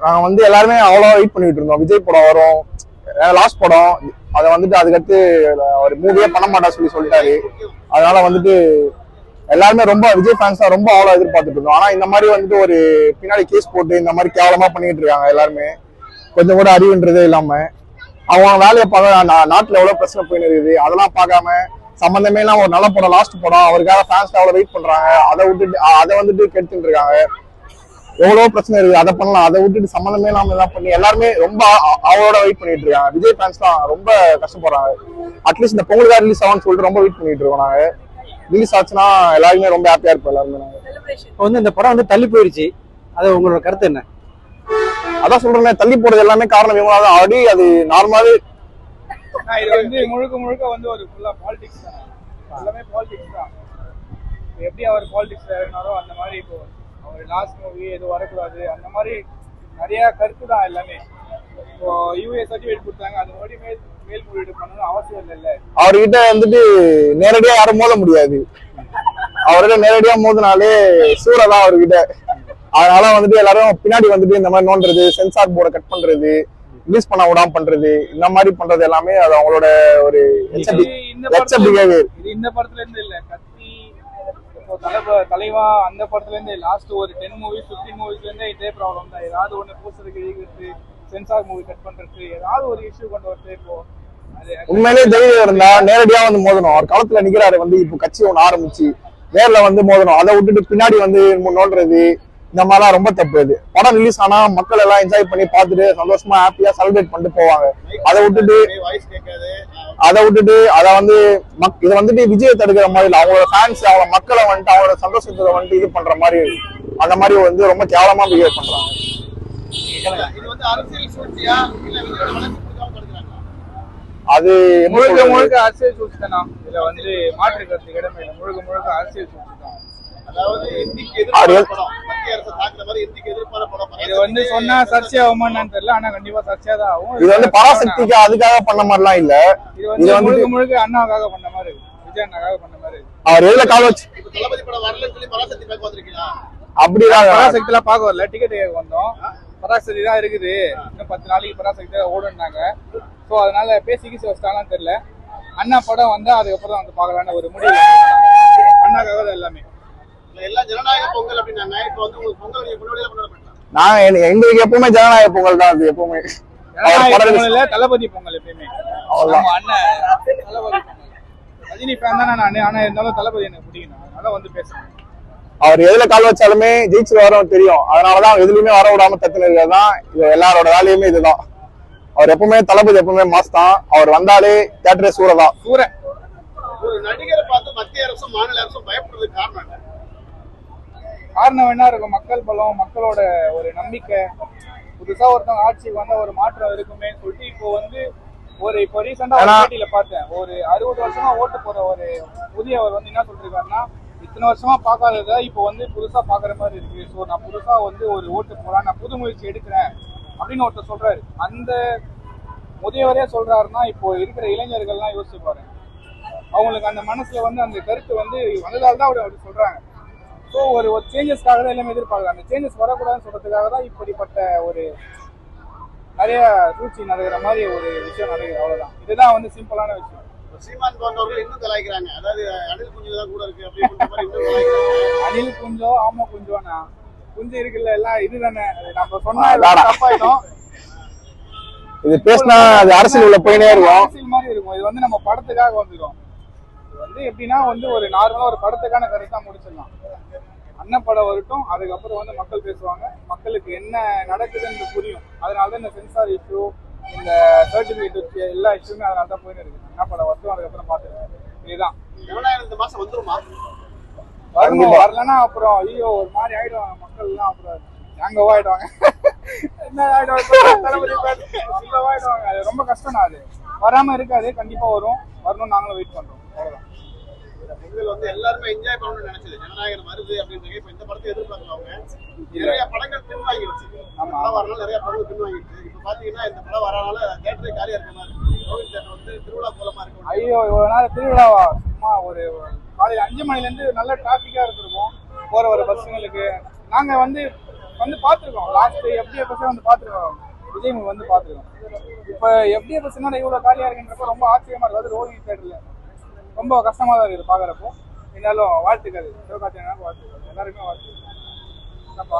நாங்கள் வந்து எல்லாருமே அவ்வளோ வெயிட் பண்ணிட்டு இருந்தோம். விஜய் படம் வரும். லாஸ்ட் படம். அதை வந்துட்டு அதுக்கடுத்து ஒரு மூவியே பண்ண மாட்டா சொல்லி சொல்லிட்டாரு. அதனால வந்துட்டு எல்லாருமே ரொம்ப விஜய் ஃபேன்ஸ் தான் ரொம்ப அவ்வளோ எதிர்பார்த்துட்டு இருந்தோம். ஆனால் இந்த மாதிரி வந்துட்டு ஒரு பின்னாடி கேஸ் போட்டு இந்த மாதிரி கேவலமாக பண்ணிக்கிட்டு இருக்காங்க எல்லாருமே. கொஞ்சம் கூட அறிவுன்றதே இல்லாமல் அவங்க வேலையை பார்க்க நா- எவ்வளோ பிரச்சனை போயின்னு இருக்குது. அதெல்லாம் பார்க்காம சம்மந்தமே இல்லாமல் ஒரு நல்ல படம் லாஸ்ட் படம். அவருக்காக ஃபேன்ஸ் அவ்வளோ வெயிட் பண்ணுறாங்க அதை விட்டுட்டு அதை வந்துட்டு கெடுத்துட்டு இருக்காங்க. எவ்வளவு பிரச்சனை இருக்குது அதை பண்ணலாம். அதை விட்டுட்டு சம்மந்தமே இல்லாம எல்லாம் பண்ணி எல்லாருமே ரொம்ப அவளோட வெயிட் பண்ணிட்டு இருக்காங்க. விஜய் ஃபேன்ஸ் தான் ரொம்ப கஷ்டப்படுறாங்க. அட்லீஸ்ட் இந்த பொங்கலுக்காக ரிலீஸ் ஆகும்னு சொல்லிட்டு ரொம்ப வெயிட் பண்ணிட்டு இருக்கோம் நாங்க. ரிலீஸ் ஆச்சுன்னா எல்லாருமே ரொம்ப ஹாப்பியா இருப்போம் எல்லாருமே நாங்க. இப்போ வந்து இந்த படம் வந்து தள்ளி போயிடுச்சு அது உங்களோட கருத்து என்ன? அதான் சொல்றேன் தள்ளி போறது எல்லாமே காரணம் இவங்களால தான். ஆல்ரெடி அது நார்மலாவே இது வந்து முழுக்க முழுக்க வந்து ஒரு ஃபுல்லா பாலிடிக்ஸ் தான். எல்லாமே பாலிடிக்ஸ் தான். எப்படி அவர் பாலிடிக்ஸ்ல இறங்கினாரோ அந்த மாதிரி இப்போ அவர் லாஸ்ட் மூவி எதுவும் வரக்கூடாது. அந்த மாதிரி நிறைய கருத்து தான் எல்லாமே. இப்போ யூஏ சர்டிஃபிகேட் கொடுத்தாங்க. அது மறுபடியும் மேல் மேல்முறையீடு பண்ணணும் அவசியம் இல்லைல்ல. அவர்கிட்ட வந்துட்டு நேரடியா யாரும் மோத முடியாது. அவர்கிட்ட நேரடியா மோதினாலே சூறதான் அவர்கிட்ட. அதனால வந்துட்டு எல்லாரும் பின்னாடி வந்துட்டு இந்த மாதிரி நோண்டுறது சென்சார் போர்டை கட் பண்றது ரிலீஸ் பண்ண விடாம பண்றது இந்த மாதிரி பண்றது எல்லாமே அது அவங்களோட ஒரு இந்த படத்துல இருந்து இல்ல. தலைவ தலைவா அந்த படத்துல இருந்து லாஸ்ட் ஒரு டென் மூவிஸ் பிப்டீன் மூவிஸ்ல இருந்தே இதே ப்ராப்ளம் தான். ஏதாவது ஒண்ணு போஸ்டருக்கு எழுதிக்கிறது சென்சார் மூவி கட் பண்றது ஏதாவது ஒரு இஷ்யூ கொண்டு வரது இப்போ அது தைரியம் இருந்தா நேரடியா வந்து மோதணும். அவர் களத்துல நிக்கிறாரு வந்து இப்போ கட்சி ஒண்ணு ஆரம்பிச்சு நேர்ல வந்து மோதணும். அதை விட்டுட்டு பின்னாடி வந்து நோண்டுறது இந்த மாதிரிலாம் ரொம்ப தப்பு இது. படம் ரிலீஸ் ஆனா மக்கள் எல்லாம் என்ஜாய் பண்ணி பார்த்துட்டு சந்தோஷமா ஹாப்பியா செலிப்ரேட் பண்ணிட்டு போவாங்க. அதை விட்டுட்டு அதை விட்டுட்டு அதை வந்து மக் இதை வந்துட்டு விஜயை தடுக்கிற மாதிரி இல்லை. அவங்களோட ஃபேன்ஸ் அவங்க மக்களை வந்துட்டு அவங்களோட சந்தோஷத்தை வந்துட்டு இது பண்ற மாதிரி அந்த மாதிரி வந்து ரொம்ப கேவலமா பிஹேவ் பண்றாங்க. இது வந்து அரசியல் சூழ்ச்சியா இல்ல விஜயோட வளர்ச்சி கொடுக்காம தடுக்கிறாங்களா அது முழுக்க? முழுக்க அரசியல் சூழ்ச்சி தானா இதுல வந்து மாற்று கருத்து இடமே முழுக்க முழுக்க அரசியல் சூழ்ச்சி தான் அதாவது இது வந்து சொன்னா தெரியல ஆனா கண்டிப்பா சர்ச்சையா தான் ஆகும். இது வந்து பராசக்திக்கு அதுக்காக பண்ண மாதிரிலாம் இல்ல. இது வந்து முழுக்க முழுக்க அண்ணாவுக்காக பண்ண மாதிரி. விஜய் அண்ணாக்காக பண்ண மாதிரி. அவர் எதுல கால் வச்சு இப்ப தளபதி படம் வரலன்னு சொல்லி பராசக்தி பேக்க வந்திருக்கீங்களா? அப்படிதான். பராசக்தி எல்லாம் பார்க்க வரல. டிக்கெட் கேட்க வந்தோம். பராசக்தி தான் இருக்குது. இன்னும் பத்து நாளைக்கு பராசக்தி தான் ஓடுனாங்க ஸோ அதனால பேசி கீசி வச்சிட்டாங்கன்னு தெரியல. அண்ணா படம் வந்தா அதுக்கப்புறம் வந்து பார்க்கலான்னு ஒரு முடிவு அண்ணாக்காக தான் எல்லாமே. நீங்க எங்களுக்கு எப்பவுமே ஜனநாயக பொங்கல் தான் அது எப்பவுமே. தளபதி பொங்கல் எப்பயுமே. ரஜினி ஃபேன் தான் நான் ஆனா இருந்தாலும் தளபதி எனக்கு அதனால வந்து பேசுறேன். அவர் எதுல கால் வச்சாலுமே ஜெயிச்சிருவாரும் தெரியும். அதனாலதான் அவர் எதுலயுமே வர விடாம தான் இது எல்லாரோட வேலையுமே இதுதான். அவர் எப்பவுமே தளபதி எப்பவுமே மாஸ் தான். அவர் வந்தாலே தேட்டரே சூறதான். சூரன் ஒரு நடிகரை பார்த்து மத்திய அரசும் மாநில அரசும் பயப்படுறதுக்கு காரணம் என்ன? காரணம் என்ன இருக்கும்? மக்கள் பலம் மக்களோட ஒரு நம்பிக்கை. புதுசா ஒருத்தவங்க ஆட்சிக்கு வந்தா ஒரு மாற்றம் இருக்குமே சொல்லிட்டு இப்போ வந்து ஒரு இப்போ ரீசெண்டா ஒரு ஆனா- பேட்டியில பார்த்தேன். ஒரு அறுபது வருஷமா ஓட்டு போற ஒரு புதியவர் வந்து என்ன சொல்லிருக்காருன்னா இத்தனை வருஷமா பார்க்காதத இப்போ வந்து புதுசா பாக்குற மாதிரி இருக்கு. ஸோ நான் புதுசா வந்து ஒரு ஓட்டு போறேன் நான் புது முயற்சி எடுக்கிறேன் அப்படின்னு ஒருத்தர் சொல்றாரு. அந்த முதியவரே சொல்றாருன்னா இப்போ இருக்கிற இளைஞர்கள்லாம் யோசிச்சு பாருங்க. அவங்களுக்கு அந்த மனசுல வந்து அந்த கருத்து வந்து வந்ததால தான் அவர் அப்படி சொல்றாங்க. ஸோ ஒரு ஒரு சேஞ்சஸ்க்காக தான் எல்லாமே எதிர்பார்க்குறாங்க அந்த சேஞ்சஸ் வரக்கூடாதுன்னு சொல்றதுக்காக தான் இப்படிப்பட்ட ஒரு நிறைய சூழ்ச்சி நடக்கிற மாதிரி ஒரு விஷயம் நடக்குது. அவ்வளவுதான். இதுதான் வந்து சிம்பிளான விஷயம். சீமான் போன்றவர்கள் இன்னும் கலாய்க்கிறாங்க. அதாவது அணில் குஞ்சு தான் கூட இருக்கு. கலாய்க்கிறாங்க. அணில் குஞ்சோ ஆமா குஞ்சோனா? குஞ்சு இருக்குல்ல எல்லாம் அது நம்ம சொன்னா தப்பாயிடும். இது பேசினா அது அரசியல் உள்ள போயினே இருக்கும். அரசியல் மாதிரி இருக்கும். இது வந்து நம்ம படத்துக்காக வந்துடும் இது வந்து எப்படின்னா வந்து ஒரு நார்மலா ஒரு படத்துக்கான கருத்தா முடிச்சிடலாம். அண்ணன் படம் வரட்டும் அதுக்கப்புறம் வந்து மக்கள் பேசுவாங்க. மக்களுக்கு என்ன நடக்குதுன்னு புரியும். அதனால தான் இந்த சென்சார் இஷ்யூ இந்த சர்டிபிகேட் எல்லா இஷ்யூமே அதனால தான் போயின்னு இருக்கு. அண்ணா படம் வரட்டும் அதுக்கப்புறம் பார்த்துக்கலாம். இதுதான். இந்த மாசம் வந்துருமா? வரணும். வரலன்னா அப்புறம் ஐயோ ஒரு மாதிரி ஆயிடுவாங்க மக்கள் எல்லாம் அப்புறம். நாங்கவா ஆயிடுவாங்க. என்ன ஆயிடுவாங்க ரொம்ப கஷ்டம் அது. வராம இருக்காது கண்டிப்பா வரும். வரணும் நாங்களும் வெயிட் பண்றோம். அவ்வளவுதான். பொங்கல் வந்து எல்லாருமே என்ஜாய் பண்ணணும்னு நினைச்சது. ஜனநாயகம் வருது அப்படின்றது இப்ப இந்த படத்தை எதிர்பார்க்கல அவங்க. நிறைய படங்கள் பின்வாங்கிடுச்சு. ஆமா. படம் வரனால நிறைய படங்கள் பின்வாங்கிடுச்சு. இப்ப பாத்தீங்கன்னா இந்த படம் வரனால தேட்டரே காலியா இருக்க மாதிரி கோவில் தேட்டர் வந்து திருவிழா கோலமா இருக்கு ஐயோ இவ்வளவு நேரம் திருவிழாவா சும்மா ஒரு காலையில அஞ்சு மணில இருந்து நல்ல டிராபிக்கா இருந்திருக்கும். போற வர பஸ்ஸுங்களுக்கு நாங்க வந்து வந்து பார்த்துருக்கோம் லாஸ்ட் எஃப்டிஎஃப்எஸ் வந்து பார்த்துருக்கோம் விஜய் வந்து பார்த்துருக்கோம் இப்போ எஃப்டிஎஃப்எஸ் என்னடா இவ்வளோ காலியாக இருக்குன்றப்ப ரொம்ப ஆச்சரியமா இருக்கு. அது ரோஹித் சைடில் ரொம்ப கஷ்டமாக தான் இருக்குது பார்க்குறப்போ. இருந்தாலும் வாழ்த்துக்கள். சிவகார்த்திகேயனுக்கு வாழ்த்துக்கள். எல்லாருமே வாழ்த்துக்கள். என்னப்பா?